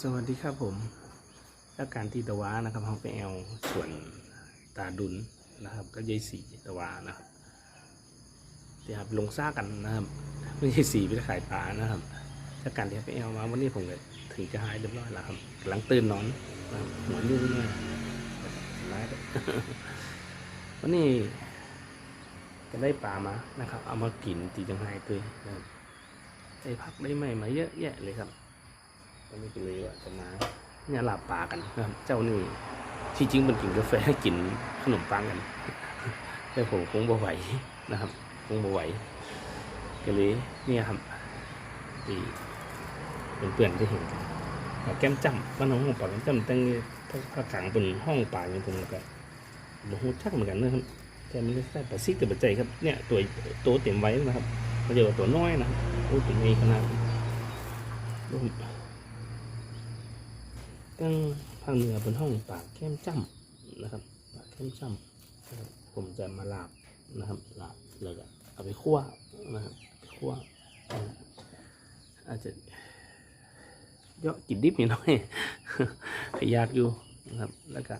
สวัสดีครับผมแล้วการที่ตะวานะครับเขาไปเอาส่วนตาดุลนะครับ ก็ยายสีตะวานะครับเดี๋ยวลงซ่ากันนะครับไม่ใช่สีไปขายปลานะครับถ้าการที่ไปเอามาวันนี้ผมก็ถึงจะหายเรียบร้อยแล้วครับกำลังตื่นนอนนะครับหัวยุ่งมากร้ายวันนี้ก็ได้ปลามานะครับ เอามากินตีจังไห้ตัวนได้พักได้ไม่มาเยอะแยะเลยครับ ก็ไม่เป็นเลยว่าจะมาเนี่ยหลับปากันนะครับ เจ้านี่ที่จริงมันกินกาแฟกินขนมปังกัน แต่ผมคงบ่ไหวนะครับ คงบ่ไหวก็เลยเนี่ยครับที่เพื่อนๆจะเห็นปลาแก้มจ้ำบ้านน้องของปลาแก้มจ้ำตั้งภาคกลางเป็นห้องป่าอย่างผมก็บ่ฮู้จักเหมือนกันนะครับ แต่มันได้ปลาซิกกับปลาใจครับเนี่ยตัวตัวเต็มไว้นะครับไมันจะว่าตัวน้อยนะครับโอ้ตัวนี้ขนาดดู ตั้งภาคเหนือบนห้องปากแค้มจ้ำนะครับปากแค้มจ้ำนะครับผมจะมาลาบนะครับลาบเลยก็เอาไปคั่วนะครับคั่วอาจจะเยอะกินดิบนิดหน่อยขยากอยู่นะครับแล้วก็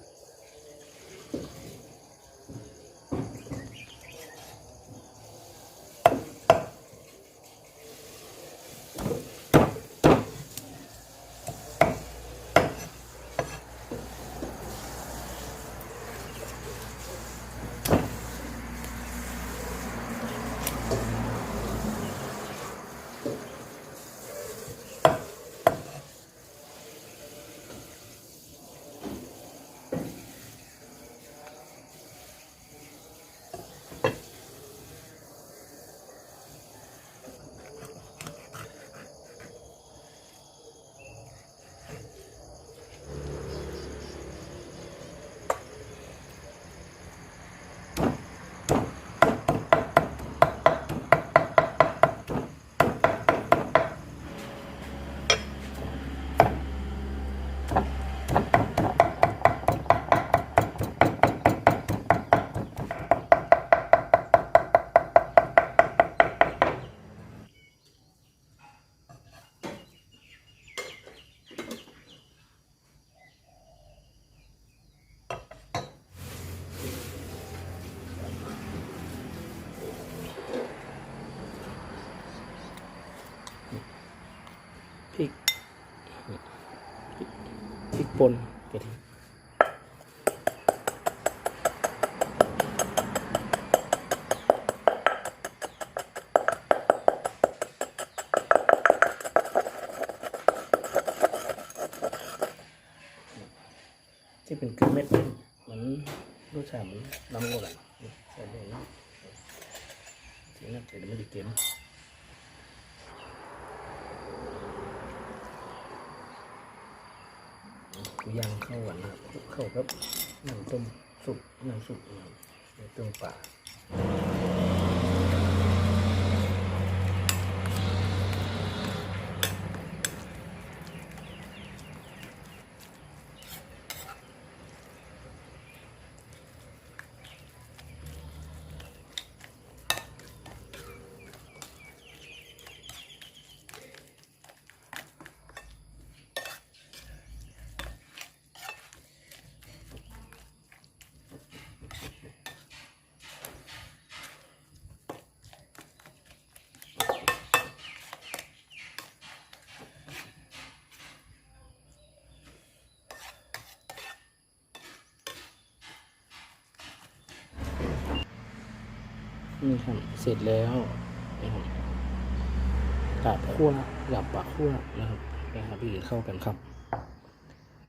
พริกพริกป่นกระเทียมที่เป็นเกลือเม็ดมันรสชาติมันน้ำกว่ากันใส่ลงนะทีนั้นแต่ไม่ได้เค็ม ย่างเข้าหวานครับเข้าครับน้ำต้มสุกน้ำสุกนะครับในต้มป่า นี่ครับ เสร็จแล้วนะครับกับขั้วกับปากคั่วนะครับนะครับพี่เข้ากันครับ